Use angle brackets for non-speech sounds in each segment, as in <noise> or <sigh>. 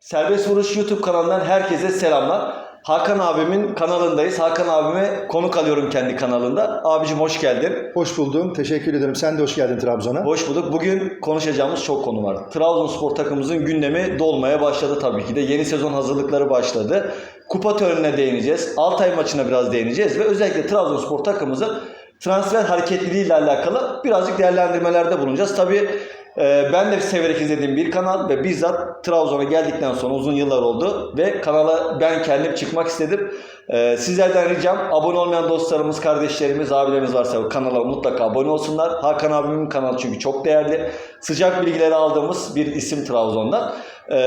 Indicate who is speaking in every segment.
Speaker 1: Serbest Vuruş YouTube kanalından herkese selamlar. Hakan abimin kanalındayız. Hakan abime konuk alıyorum kendi kanalında. Abicim hoş geldin.
Speaker 2: Hoş buldum. Teşekkür ederim. Sen de hoş geldin Trabzon'a.
Speaker 1: Hoş bulduk. Bugün konuşacağımız çok konu var. Trabzonspor takımımızın gündemi dolmaya başladı tabii ki de. Yeni sezon hazırlıkları başladı. Kupa törenine değineceğiz. Altay maçına biraz değineceğiz ve özellikle Trabzonspor takımımızın transfer hareketliliği ile alakalı birazcık değerlendirmelerde bulunacağız. Tabii e, ben de severek izlediğim bir kanal ve bizzat Trabzon'a geldikten sonra uzun yıllar oldu ve kanala ben kendim çıkmak istedim. E, sizlerden ricam abone olmayan dostlarımız, kardeşlerimiz, abilerimiz varsa kanala mutlaka abone olsunlar. Hakan abimin kanalı çünkü çok değerli. Sıcak bilgileri aldığımız bir isim Trabzon'dan. E,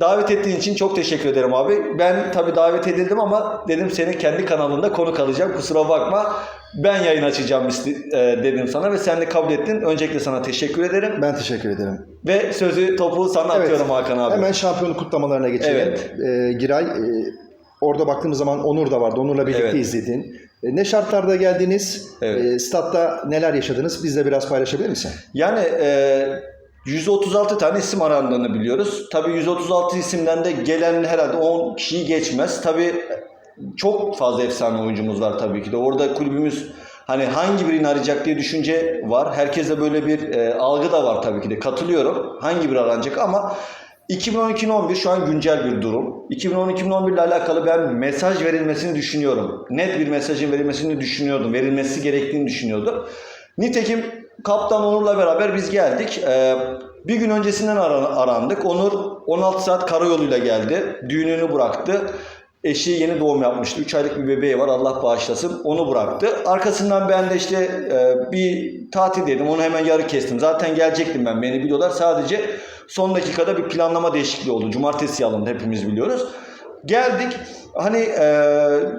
Speaker 1: davet ettiğin için çok teşekkür ederim abi. Ben tabii davet edildim ama dedim senin kendi kanalında konuk alacağım. Kusura bakma. Ben yayın açacağım e, dedim sana ve sen de kabul ettin. Öncelikle sana teşekkür ederim.
Speaker 2: Ben teşekkür ederim.
Speaker 1: Ve sözü topu sana
Speaker 2: Evet.
Speaker 1: atıyorum Hakan abi.
Speaker 2: Hemen şampiyonluk kutlamalarına geçelim.
Speaker 1: Evet.
Speaker 2: Ee, Giray, e, orada baktığımız zaman Onur da vardı. Onur'la birlikte
Speaker 1: Evet.
Speaker 2: izledin. E, ne şartlarda geldiniz?
Speaker 1: Evet.
Speaker 2: E, statta neler yaşadınız? Bizle biraz paylaşabilir misin?
Speaker 1: Yani e, 136 tane isim arandığını biliyoruz. Tabii 136 isimden de gelen herhalde 10 kişiyi geçmez. Tabii çok fazla efsane oyuncumuz var tabii ki de. Orada kulübümüz hani hangi birini arayacak diye düşünce var. Herkeste böyle bir e, algı da var tabii ki de. Katılıyorum. Hangi biri aranacak ama 2012-2011 şu an güncel bir durum. 2010-2011 ile alakalı ben mesaj verilmesini düşünüyorum. Net bir mesajın verilmesini düşünüyordum. Verilmesi gerektiğini düşünüyordum. Nitekim Kaptan Onur'la beraber biz geldik. Ee, bir gün öncesinden ara- arandık. Onur 16 saat karayoluyla geldi. Düğününü bıraktı. Eşi yeni doğum yapmıştı. 3 aylık bir bebeği var. Allah bağışlasın. Onu bıraktı. Arkasından ben de işte e, bir tatil dedim. Onu hemen yarı kestim. Zaten gelecektim ben. Beni biliyorlar. Sadece son dakikada bir planlama değişikliği oldu. Cumartesi alındı. Hepimiz biliyoruz. Geldik. Hani e,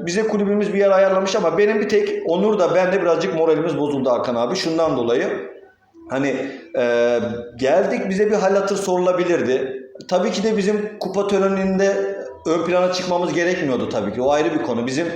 Speaker 1: bize kulübümüz bir yer ayarlamış ama benim bir tek Onur da ben de birazcık moralimiz bozuldu Hakan abi. Şundan dolayı. Hani e, geldik bize bir hal hatır sorulabilirdi. Tabii ki de bizim kupa töreninde ön plana çıkmamız gerekmiyordu tabii ki. O ayrı bir konu. Bizim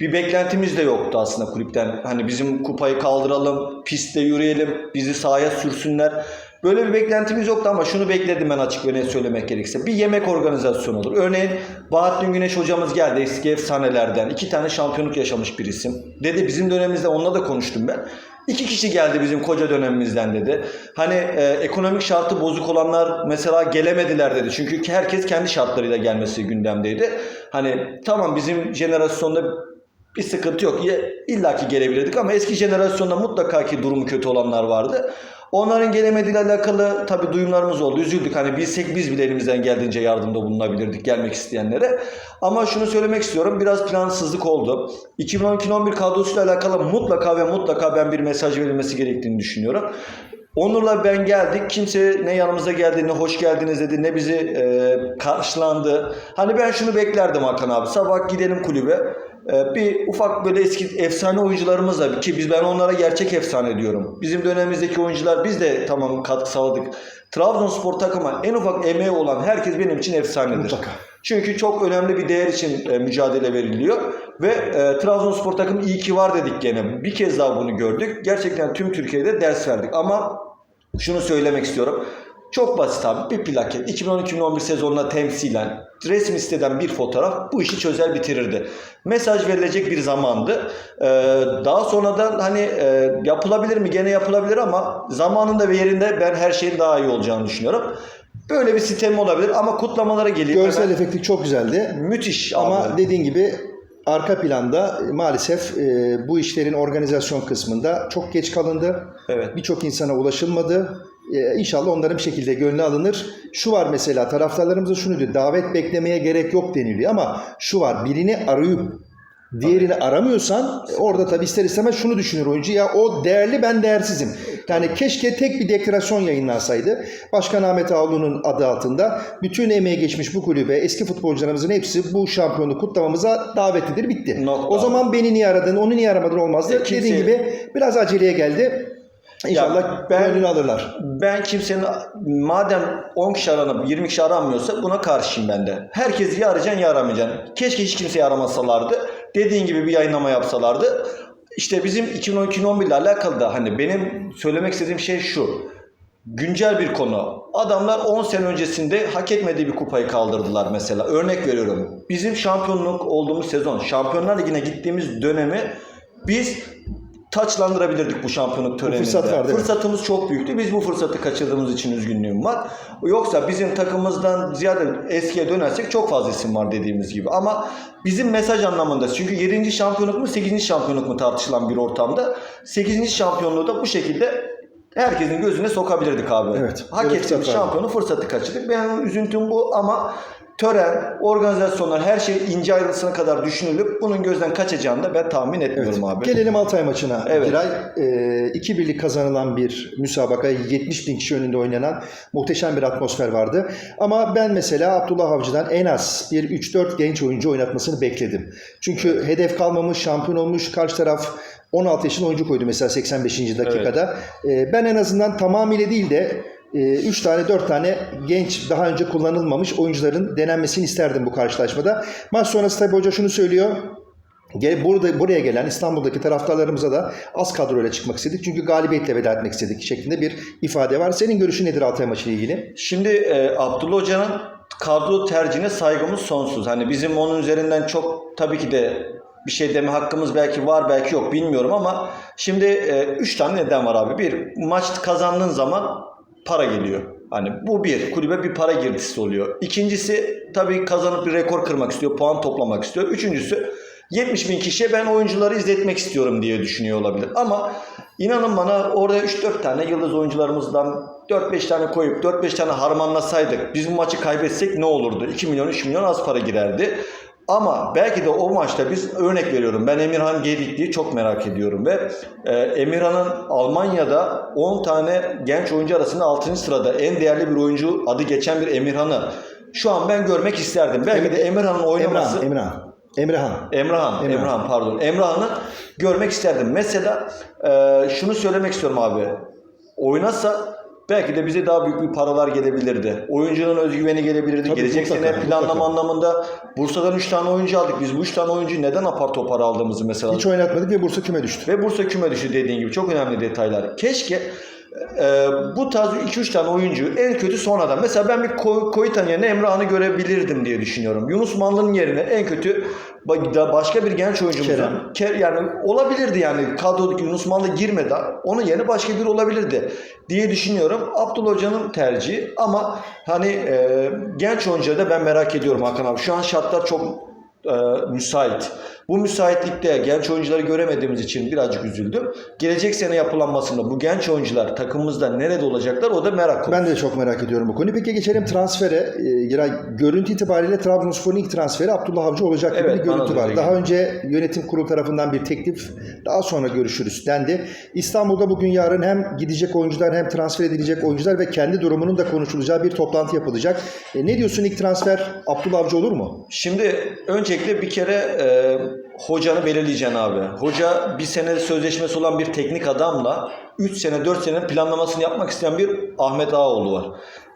Speaker 1: bir beklentimiz de yoktu aslında kulüpten. Hani bizim kupayı kaldıralım, pistte yürüyelim, bizi sahaya sürsünler. Böyle bir beklentimiz yoktu ama şunu bekledim ben açık ve net söylemek gerekirse. Bir yemek organizasyonu olur. Örneğin Bahattin Güneş hocamız geldi eski efsanelerden. iki tane şampiyonluk yaşamış bir isim. Dedi bizim dönemimizde onunla da konuştum ben. İki kişi geldi bizim koca dönemimizden dedi. Hani e, ekonomik şartı bozuk olanlar mesela gelemediler dedi. Çünkü herkes kendi şartlarıyla gelmesi gündemdeydi. Hani tamam bizim jenerasyonda bir sıkıntı yok. İlla ki gelebilirdik ama eski jenerasyonda mutlaka ki durumu kötü olanlar vardı. Onların gelemediğiyle alakalı tabii duyumlarımız oldu. Üzüldük. Hani bilsek biz bile elimizden geldiğince yardımda bulunabilirdik gelmek isteyenlere. Ama şunu söylemek istiyorum. Biraz plansızlık oldu. 2012-2011 kadrosuyla alakalı mutlaka ve mutlaka ben bir mesaj verilmesi gerektiğini düşünüyorum. Onur'la ben geldik. Kimse ne yanımıza geldi ne hoş geldiniz dedi ne bizi e, karşılandı. Hani ben şunu beklerdim Hakan abi. Sabah gidelim kulübe. E, bir ufak böyle eski efsane oyuncularımızla ki biz ben onlara gerçek efsane diyorum. Bizim dönemimizdeki oyuncular biz de tamam katkı sağladık. Trabzonspor takıma en ufak emeği olan herkes benim için efsanedir.
Speaker 2: Mutlaka.
Speaker 1: Çünkü çok önemli bir değer için e, mücadele veriliyor ve e, Trabzonspor takım iyi ki var dedik gene. Bir kez daha bunu gördük. Gerçekten tüm Türkiye'de ders verdik ama şunu söylemek istiyorum. Çok basit abi bir plaket 2012-2011 sezonuna temsilen resmi siteden bir fotoğraf bu işi çözer bitirirdi. Mesaj verilecek bir zamandı. Ee, daha sonradan hani e, yapılabilir mi? Gene yapılabilir ama zamanında ve yerinde ben her şeyin daha iyi olacağını düşünüyorum. Böyle bir sistem olabilir ama kutlamalara geleyim.
Speaker 2: Görsel
Speaker 1: Hemen-
Speaker 2: efekti çok güzeldi.
Speaker 1: Müthiş
Speaker 2: Ama
Speaker 1: abi.
Speaker 2: dediğin gibi arka planda maalesef e, bu işlerin organizasyon kısmında çok geç kalındı.
Speaker 1: Evet.
Speaker 2: Birçok insana ulaşılmadı. E, İnşallah onların bir şekilde gönlü alınır. Şu var mesela taraftarlarımıza şunu diyor. Davet beklemeye gerek yok deniliyor ama şu var birini arayıp diğerini aramıyorsan e, orada tabii ister istemez şunu düşünür oyuncu. Ya o değerli ben değersizim. Yani keşke tek bir deklarasyon yayınlansaydı. Başkan Ahmet Ağlu'nun adı altında bütün emeği geçmiş bu kulübe eski futbolcularımızın hepsi bu şampiyonluk kutlamamıza davetlidir. Bitti.
Speaker 1: Nokta.
Speaker 2: O zaman beni niye aradın, onu niye aramadın olmazdı.
Speaker 1: E, kimse-
Speaker 2: Dediğin gibi biraz aceleye geldi. İnşallah
Speaker 1: Ya ben-
Speaker 2: gönlünü alırlar.
Speaker 1: Ben kimsenin madem 10 kişi aranıp 20 kişi aranmıyorsa buna karşıyım ben de. Herkesi ya arayacaksın ya aramayacaksın. Keşke hiç kimseyi aramasalardı. Dediğin gibi bir yayınlama yapsalardı. İşte bizim 2012-2011 ile alakalı da hani benim söylemek istediğim şey şu. güncel bir konu. Adamlar 10 sene öncesinde hak etmediği bir kupayı kaldırdılar mesela. Örnek veriyorum. Bizim şampiyonluk olduğumuz sezon, Şampiyonlar Ligi'ne gittiğimiz dönemi biz taçlandırabilirdik bu şampiyonluk töreninde.
Speaker 2: fırsat vardı.
Speaker 1: Fırsatımız çok büyüktü. Biz bu fırsatı kaçırdığımız için üzgünlüğüm var. Yoksa bizim takımımızdan ziyade eskiye dönersek çok fazla isim var dediğimiz gibi. Ama bizim mesaj anlamında çünkü 7. şampiyonluk mu 8. şampiyonluk mu tartışılan bir ortamda 8. şampiyonluğu da bu şekilde herkesin gözüne sokabilirdik abi.
Speaker 2: Evet,
Speaker 1: Hak ettiğimiz şampiyonu fırsatı kaçırdık. Benim üzüntüm bu ama tören, organizasyonlar her şey ince ayrıntısına kadar düşünülüp bunun gözden kaçacağını da ben tahmin etmiyorum abi.
Speaker 2: Gelelim Altay maçına.
Speaker 1: Evet.
Speaker 2: Giray, e, iki birlik kazanılan bir müsabaka, 70 bin kişi önünde oynanan muhteşem bir atmosfer vardı. Ama ben mesela Abdullah Avcı'dan en az bir 3-4 genç oyuncu oynatmasını bekledim. Çünkü hedef kalmamış, şampiyon olmuş, karşı taraf 16 yaşında oyuncu koydu mesela 85. dakikada. E, ben en azından tamamıyla değil de 3 tane 4 tane genç daha önce kullanılmamış oyuncuların denenmesini isterdim bu karşılaşmada. Maç sonrası tabii hoca şunu söylüyor. Burada buraya gelen İstanbul'daki taraftarlarımıza da az kadroyla çıkmak istedik. Çünkü galibiyetle veda etmek istedik şeklinde bir ifade var. Senin görüşün nedir Altay maçı ile ilgili?
Speaker 1: Şimdi e, Abdullah Hoca'nın kadro tercihine saygımız sonsuz. Hani bizim onun üzerinden çok tabii ki de bir şey deme hakkımız belki var belki yok bilmiyorum ama şimdi 3 tane neden var abi. Bir maç kazandığın zaman para geliyor. Hani bu bir kulübe bir para girdisi oluyor. İkincisi tabii kazanıp bir rekor kırmak istiyor, puan toplamak istiyor. Üçüncüsü 70 bin kişiye ben oyuncuları izletmek istiyorum diye düşünüyor olabilir. Ama inanın bana orada 3-4 tane yıldız oyuncularımızdan 4-5 tane koyup 4-5 tane harmanlasaydık biz bu maçı kaybetsek ne olurdu? 2 milyon 3 milyon az para girerdi. Ama belki de o maçta biz örnek veriyorum. Ben Emirhan Gedikli'yi çok merak ediyorum ve e, Emirhan'ın Almanya'da 10 tane genç oyuncu arasında 6. sırada en değerli bir oyuncu adı geçen bir Emirhan'ı şu an ben görmek isterdim. Belki de Emirhan'ın oynaması
Speaker 2: Emrah, Emrah. Emrehan.
Speaker 1: Emrahan,
Speaker 2: Emrah.
Speaker 1: Emrahan pardon. Emrahan'ı görmek isterdim. Mesela e, şunu söylemek istiyorum abi. Oynasa belki de bize daha büyük bir paralar gelebilirdi. Oyuncunun özgüveni gelebilirdi.
Speaker 2: Tabii,
Speaker 1: Gelecek
Speaker 2: mutlaka,
Speaker 1: sene planlama
Speaker 2: mutlaka.
Speaker 1: anlamında Bursa'dan 3 tane oyuncu aldık. Biz bu 3 tane oyuncuyu neden apar topar aldığımızı mesela
Speaker 2: Hiç oynatmadık ve Bursa küme düştü.
Speaker 1: ve Bursa küme düştü dediğin gibi çok önemli detaylar. Keşke e, bu tarz 2-3 tane oyuncu en kötü sonradan. Mesela ben bir Ko- Koytan yerine Emrah'ını görebilirdim diye düşünüyorum. Yunus Manlı'nın yerine en kötü başka bir genç oyuncumuzun
Speaker 2: Kerem.
Speaker 1: Ker- yani olabilirdi yani kadrodaki Yunus Manlı girmedi. Onun yerine başka biri olabilirdi diye düşünüyorum. Abdullah Hoca'nın tercihi ama hani e, genç oyuncuları da ben merak ediyorum Hakan abi. Şu an şartlar çok e, müsait. Bu müsaitlikte genç oyuncuları göremediğimiz için birazcık üzüldüm. Gelecek sene yapılanmasında bu genç oyuncular takımımızda nerede olacaklar o da merak konusu.
Speaker 2: Ben de çok merak ediyorum bu konuyu. Peki geçelim transfere. Ee, Giray, görüntü itibariyle Trabzonspor'un ilk transferi Abdullah Avcı olacak gibi
Speaker 1: Evet,
Speaker 2: bir görüntü var. Daha önce yönetim kurulu tarafından bir teklif, daha sonra görüşürüz dendi. İstanbul'da bugün yarın hem gidecek oyuncular hem transfer edilecek oyuncular ve kendi durumunun da konuşulacağı bir toplantı yapılacak. E, ne diyorsun ilk transfer Abdullah Avcı olur mu?
Speaker 1: Şimdi öncelikle bir kere e, hocanı belirleyeceksin abi. Hoca bir sene sözleşmesi olan bir teknik adamla 3 sene 4 sene planlamasını yapmak isteyen bir Ahmet Ağoğlu var.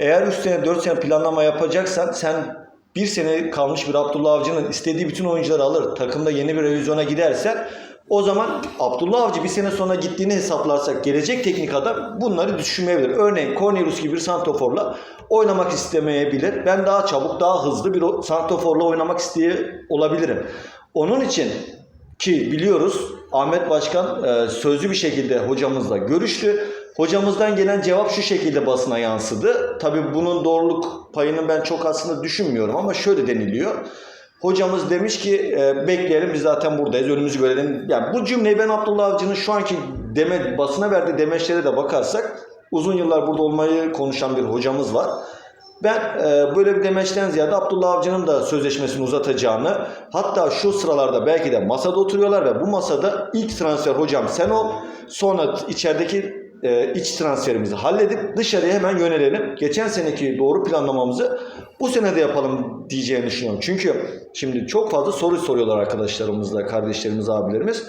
Speaker 1: Eğer 3 sene 4 sene planlama yapacaksan sen bir sene kalmış bir Abdullah Avcı'nın istediği bütün oyuncuları alır. Takımda yeni bir revizyona gidersen o zaman Abdullah Avcı bir sene sonra gittiğini hesaplarsak gelecek teknik adam bunları düşünmeyebilir. Örneğin Cornelius gibi bir santoforla oynamak istemeyebilir. Ben daha çabuk, daha hızlı bir santoforla oynamak isteye olabilirim. Onun için ki biliyoruz Ahmet Başkan e, sözlü bir şekilde hocamızla görüştü. Hocamızdan gelen cevap şu şekilde basına yansıdı. Tabii bunun doğruluk payını ben çok aslında düşünmüyorum ama şöyle deniliyor. Hocamız demiş ki e, bekleyelim biz zaten buradayız önümüzü görelim. Yani bu cümleyi ben Abdullah Avcı'nın şu anki deme, basına verdiği demeçlere de bakarsak uzun yıllar burada olmayı konuşan bir hocamız var. Ben e, böyle bir demeçten ziyade Abdullah Avcı'nın da sözleşmesini uzatacağını hatta şu sıralarda belki de masada oturuyorlar ve bu masada ilk transfer hocam sen ol sonra içerideki e, iç transferimizi halledip dışarıya hemen yönelelim. Geçen seneki doğru planlamamızı bu sene de yapalım diyeceğini düşünüyorum. Çünkü şimdi çok fazla soru soruyorlar arkadaşlarımızla, kardeşlerimiz, abilerimiz.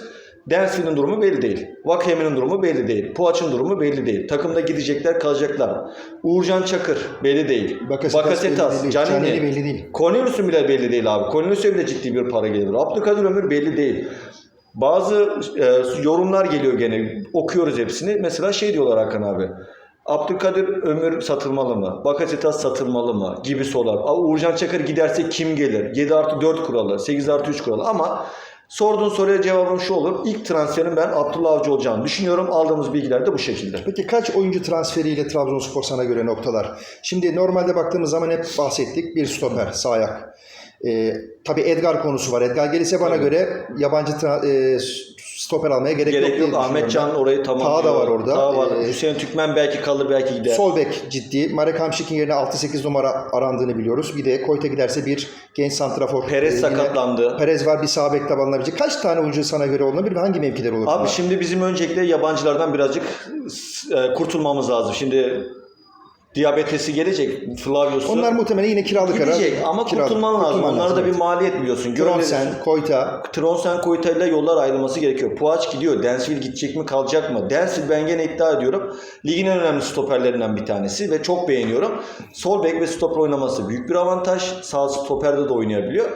Speaker 1: Densfi'nin durumu belli değil. Vakemi'nin durumu belli değil. Puaç'ın durumu belli değil. Takımda gidecekler, kalacaklar. Uğurcan Çakır belli değil.
Speaker 2: Bakasetas.
Speaker 1: Canini
Speaker 2: belli değil.
Speaker 1: Cornelius'un bile belli değil abi. Cornelius'a bile ciddi bir para gelir. Abdülkadir Ömür belli değil. Bazı e, yorumlar geliyor gene. Okuyoruz hepsini. Mesela şey diyorlar Hakan abi. Abdülkadir Ömür satılmalı mı? Bakasetas satılmalı mı? Gibi sorular. Uğurcan Çakır giderse kim gelir? 7 artı 4 kuralı, 8 artı 3 kuralı. Ama sorduğun soruya cevabım şu olur. İlk transferin ben Abdullah Avcı olacağını düşünüyorum. Aldığımız bilgiler de bu şekilde.
Speaker 2: Peki kaç oyuncu transferiyle Trabzonspor sana göre noktalar? Şimdi normalde baktığımız zaman hep bahsettik. Bir stoper, sağ ayak. Ee, tabii Edgar konusu var. Edgar gelirse bana göre yabancı tra- e, stoper almaya gerek,
Speaker 1: Gerek
Speaker 2: yok.
Speaker 1: Ahmet Can orayı tamamlıyor.
Speaker 2: Taha da var orada.
Speaker 1: Taha var.
Speaker 2: Ee,
Speaker 1: Hüseyin Türkmen belki kalır belki gider.
Speaker 2: Sol bek ciddi. Marek Hamşik'in yerine 6-8 numara arandığını biliyoruz. Bir de Koyta giderse bir genç santrafor.
Speaker 1: Perez
Speaker 2: e, yine-
Speaker 1: sakatlandı.
Speaker 2: Perez var bir sağ bek tabanlayabilecek. Kaç tane oyuncu sana göre olabilir ve hangi mevkiler olur?
Speaker 1: Abi
Speaker 2: bunlar?
Speaker 1: şimdi bizim öncelikle yabancılardan birazcık e, kurtulmamız lazım. Şimdi diyabetesi gelecek. Flavius'u
Speaker 2: Onlar muhtemelen yine kiralık ara.
Speaker 1: gidecek ama
Speaker 2: kiralık.
Speaker 1: kurtulman lazım.
Speaker 2: Kurtulman
Speaker 1: Onlara da
Speaker 2: evet.
Speaker 1: bir maliyet biliyorsun.
Speaker 2: Tronsen, Koyta.
Speaker 1: Tronsen Koyta ile yollar ayrılması gerekiyor. Puaç gidiyor. Densville gidecek mi kalacak mı? Densville ben gene iddia ediyorum. Ligin en önemli stoperlerinden bir tanesi ve çok beğeniyorum. Sol bek ve stoper oynaması büyük bir avantaj. Sağ stoperde de oynayabiliyor.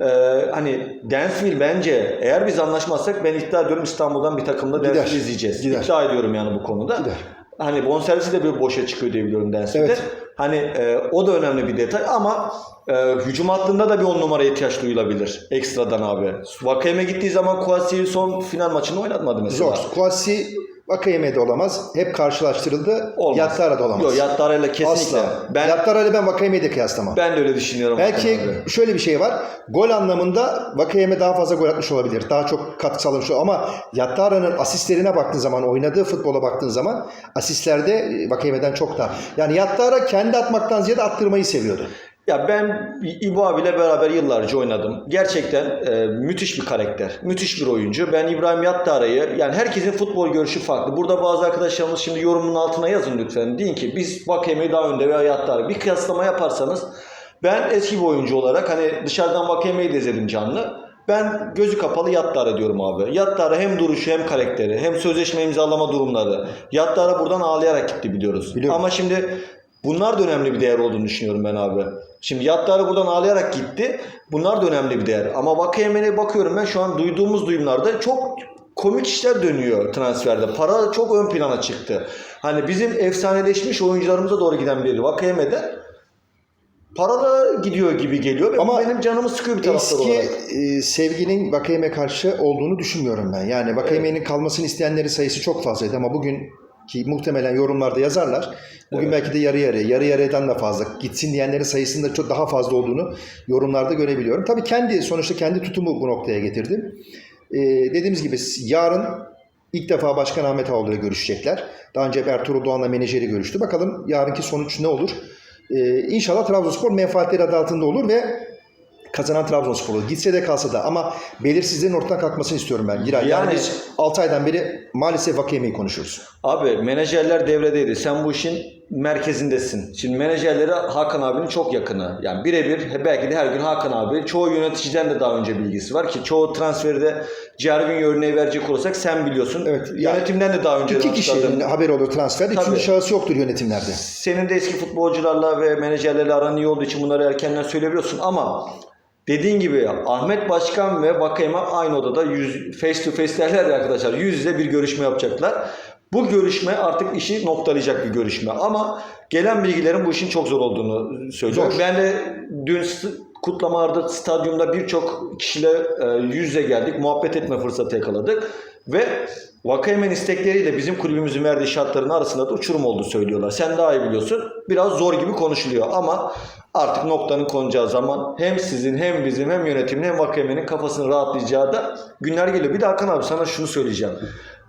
Speaker 1: Ee, hani Densville bence eğer biz anlaşmazsak ben iddia ediyorum İstanbul'dan bir takımda. Densville izleyeceğiz.
Speaker 2: Gider.
Speaker 1: İddia ediyorum yani bu konuda.
Speaker 2: Gider.
Speaker 1: Hani bonservisi de bir boşa çıkıyor diye biliyorum.
Speaker 2: Evet.
Speaker 1: Hani e, o da önemli bir detay ama e, hücum hattında da bir on numara ihtiyaç duyulabilir ekstradan abi. Vakayeme gittiği zaman Kouassi'yi son final maçında oynatmadı mesela.
Speaker 2: Zor. Kouassi Vakayeme'de olamaz. Hep karşılaştırıldı.
Speaker 1: Olmaz.
Speaker 2: Yattara da olamaz.
Speaker 1: Yok Yattara'yla kesinlikle.
Speaker 2: Asla.
Speaker 1: Ben,
Speaker 2: Yattara ile ben Vakayeme'yi de kıyaslamam.
Speaker 1: ben de öyle düşünüyorum.
Speaker 2: Belki
Speaker 1: abi.
Speaker 2: şöyle bir şey var. Gol anlamında Vakayeme daha fazla gol atmış olabilir. Daha çok katkı sağlamış olabilir. Ama Yattara'nın asistlerine baktığın zaman, oynadığı futbola baktığın zaman asistlerde Vakayeme'den çok daha. Yani Yattara kendi atmaktan ziyade attırmayı seviyordu.
Speaker 1: Ya ben İbo abiyle beraber yıllarca oynadım. Gerçekten e, müthiş bir karakter. Müthiş bir oyuncu. Ben İbrahim Yattara'yı yani herkesin futbol görüşü farklı. Burada bazı arkadaşlarımız şimdi yorumun altına yazın lütfen. Deyin ki biz Vakeme'yi daha önde veya Yattara. Bir kıyaslama yaparsanız ben eski bir oyuncu olarak hani dışarıdan Vakeme'yi de izledim canlı. Ben gözü kapalı Yattara diyorum abi. Yattara hem duruşu hem karakteri hem sözleşme imzalama durumları. Yattara buradan ağlayarak gitti biliyoruz.
Speaker 2: Biliyorum.
Speaker 1: Ama şimdi bunlar da önemli bir değer olduğunu düşünüyorum ben abi. Şimdi Yattara buradan ağlayarak gitti. Bunlar da önemli bir değer. Ama Vakayeme'ne bakıyorum ben şu an duyduğumuz duyumlarda çok komik işler dönüyor transferde. Para çok ön plana çıktı. Hani bizim efsaneleşmiş oyuncularımıza doğru giden biri Vakayeme'de para da gidiyor gibi geliyor ve
Speaker 2: Ama
Speaker 1: benim canımı sıkıyor bir taraftar
Speaker 2: Eski
Speaker 1: olarak.
Speaker 2: e, sevginin Vakayeme karşı olduğunu düşünmüyorum ben. Yani Vakayeme'nin kalmasını isteyenlerin sayısı çok fazlaydı ama bugün ki muhtemelen yorumlarda yazarlar. Bugün belki de yarı yarıya, yarı yarıdan da fazla. Gitsin diyenlerin sayısının da çok daha fazla olduğunu yorumlarda görebiliyorum. Tabii kendi sonuçta kendi tutumu bu noktaya getirdi. E, dediğimiz gibi yarın ilk defa Başkan Ahmet Ağoğlu ile görüşecekler. Daha önce Ertuğrul Doğan'la menajeri görüştü. Bakalım yarınki sonuç ne olur? E, inşallah Trabzonspor menfaatleri adı altında olur ve kazanan Trabzonspor olur. Gitse de kalsa da ama belirsizliğin ortadan kalkmasını istiyorum ben. Giray. Yani,
Speaker 1: Yani-
Speaker 2: biz 6 aydan beri maalesef Vakeme'yi konuşuyoruz.
Speaker 1: Abi menajerler devredeydi. Sen bu işin merkezindesin. Şimdi menajerleri Hakan abinin çok yakını. Yani birebir belki de her gün Hakan abi. Çoğu yöneticiden de daha önce bilgisi var ki çoğu transferde Cervin örneği verecek olursak sen biliyorsun.
Speaker 2: Evet,
Speaker 1: Yönetimden de daha önce
Speaker 2: İki kişinin
Speaker 1: rastladım.
Speaker 2: haberi olur transferde.
Speaker 1: Tabii.
Speaker 2: Üçüncü şahıs yoktur yönetimlerde.
Speaker 1: Senin de eski futbolcularla ve menajerlerle aran iyi olduğu için bunları erkenden söyleyebiliyorsun ama dediğin gibi Ahmet Başkan ve Vakayeme aynı odada yüz, face to face derler ya arkadaşlar. Yüz yüze bir görüşme yapacaklar. Bu görüşme artık işi noktalayacak bir görüşme. Ama gelen bilgilerin bu işin çok zor olduğunu söylüyor.
Speaker 2: Zor.
Speaker 1: Ben de dün kutlamalarda stadyumda birçok kişiyle e, yüz yüze geldik. Muhabbet etme fırsatı yakaladık. Ve Vakayemen istekleriyle bizim kulübümüzün verdiği şartların arasında da uçurum olduğu söylüyorlar. Sen daha iyi biliyorsun. Biraz zor gibi konuşuluyor ama artık noktanın konacağı zaman hem sizin hem bizim hem yönetimin hem Vakayemen'in kafasını rahatlayacağı da günler geliyor. Bir de Hakan abi sana şunu söyleyeceğim.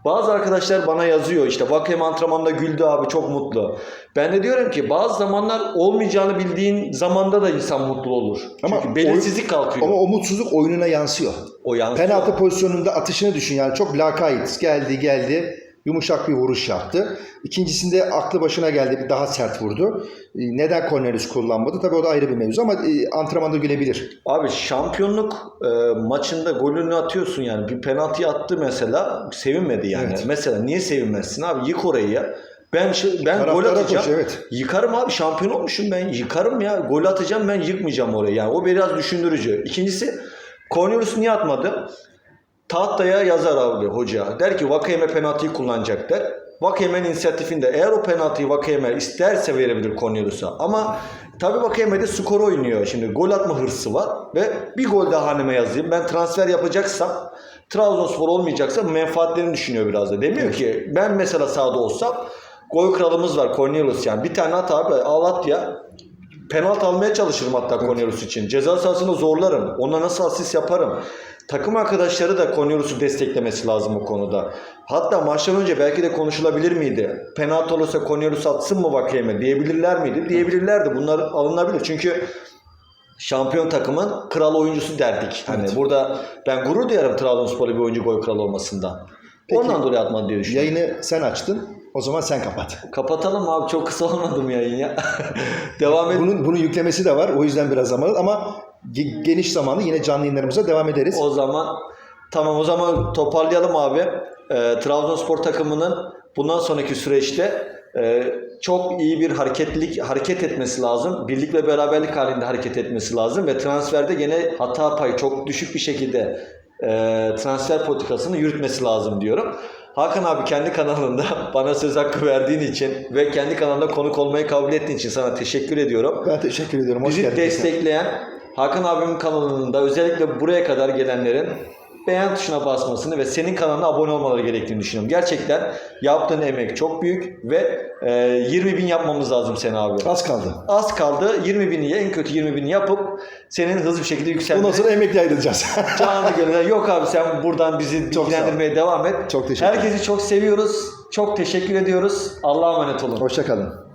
Speaker 1: Bazı arkadaşlar bana yazıyor işte Vakayeme antrenmanda güldü abi çok mutlu. Ben de diyorum ki bazı zamanlar olmayacağını bildiğin zamanda da insan mutlu olur.
Speaker 2: Ama
Speaker 1: Çünkü belirsizlik kalkıyor.
Speaker 2: Ama o mutsuzluk oyununa yansıyor.
Speaker 1: o yansıyor.
Speaker 2: Penaltı pozisyonunda atışını düşün yani çok lakayt geldi geldi yumuşak bir vuruş yaptı. İkincisinde aklı başına geldi bir daha sert vurdu. E, Neden Cornelius kullanmadı? Tabii o da ayrı bir mevzu ama e, antrenmanda gülebilir.
Speaker 1: Abi şampiyonluk e, maçında golünü atıyorsun yani. Bir penaltı attı mesela sevinmedi yani.
Speaker 2: Evet.
Speaker 1: Mesela niye sevinmezsin abi? Yık orayı ya. Ben ben gol atacağım.
Speaker 2: koş, evet.
Speaker 1: Yıkarım abi şampiyon olmuşum ben. Yıkarım ya. Gol atacağım ben yıkmayacağım orayı. Yani o biraz düşündürücü. İkincisi Cornelius niye atmadı? Tahtaya yazar abi hoca. Der ki Vakayeme penaltıyı kullanacak der. Vakayemen inisiyatifinde. Eğer o penaltıyı Vakayeme isterse verebilir Cornelius'a. Ama tabii Vakayeme de skor oynuyor. Şimdi gol atma hırsı var ve bir gol daha haneme yazayım. Ben transfer yapacaksam Trabzonspor olmayacaksa menfaatlerini düşünüyor biraz da. Demiyor ki ben mesela sahada olsam gol kralımız var Cornelius yani. Bir tane at abi ağlat ya. Penaltı almaya çalışırım hatta Cornelius için. Ceza sahasını zorlarım. Ona nasıl asist yaparım. Takım arkadaşları da Cornelius'u desteklemesi lazım o konuda. Hatta maçtan önce belki de konuşulabilir miydi? Penaltı olursa Cornelius atsın mı Vakayeme diyebilirler miydi? Diyebilirlerdi. Bunlar alınabilir. Çünkü şampiyon takımın kral oyuncusu derdik. Hani
Speaker 2: Evet.
Speaker 1: burada ben gurur duyarım Trabzonspor'lu bir oyuncu gol kralı olmasından.
Speaker 2: Peki.
Speaker 1: Ondan dolayı atmadı diye düşünüyorum.
Speaker 2: Yayını sen açtın. O zaman sen kapat.
Speaker 1: Kapatalım abi çok kısa olmadı mı yayın ya? <laughs> Devam et.
Speaker 2: Bunun, bunun yüklemesi de var. O yüzden biraz zaman ama ge- geniş zamanlı yine canlı yayınlarımıza devam ederiz.
Speaker 1: O zaman tamam o zaman toparlayalım abi. Ee, Trabzonspor takımının bundan sonraki süreçte e, çok iyi bir hareketlilik hareket etmesi lazım. Birlik ve beraberlik halinde hareket etmesi lazım ve transferde gene hata payı çok düşük bir şekilde e, transfer politikasını yürütmesi lazım diyorum. Hakan abi kendi kanalında <laughs> bana söz hakkı verdiğin için ve kendi kanalında konuk olmayı kabul ettiğin için sana teşekkür ediyorum.
Speaker 2: Ben teşekkür ediyorum. Hoş
Speaker 1: Bizi
Speaker 2: geldin.
Speaker 1: destekleyen Hakan abimin kanalında özellikle buraya kadar gelenlerin beğen tuşuna basmasını ve senin kanalına abone olmaları gerektiğini düşünüyorum. Gerçekten yaptığın emek çok büyük ve e, 20 bin yapmamız lazım seni abi.
Speaker 2: Az kaldı.
Speaker 1: Az kaldı 20 bini en kötü 20 bini yapıp senin hızlı bir şekilde
Speaker 2: Bundan
Speaker 1: yükselmeni
Speaker 2: sonra emekli ayrılacağız. <laughs>
Speaker 1: canlı gönülden yok abi sen buradan bizi
Speaker 2: Çok
Speaker 1: bilgilendirmeye devam et.
Speaker 2: Çok teşekkür ederim.
Speaker 1: Herkesi çok seviyoruz. Çok teşekkür ediyoruz. Allah'a emanet olun.
Speaker 2: Hoşçakalın.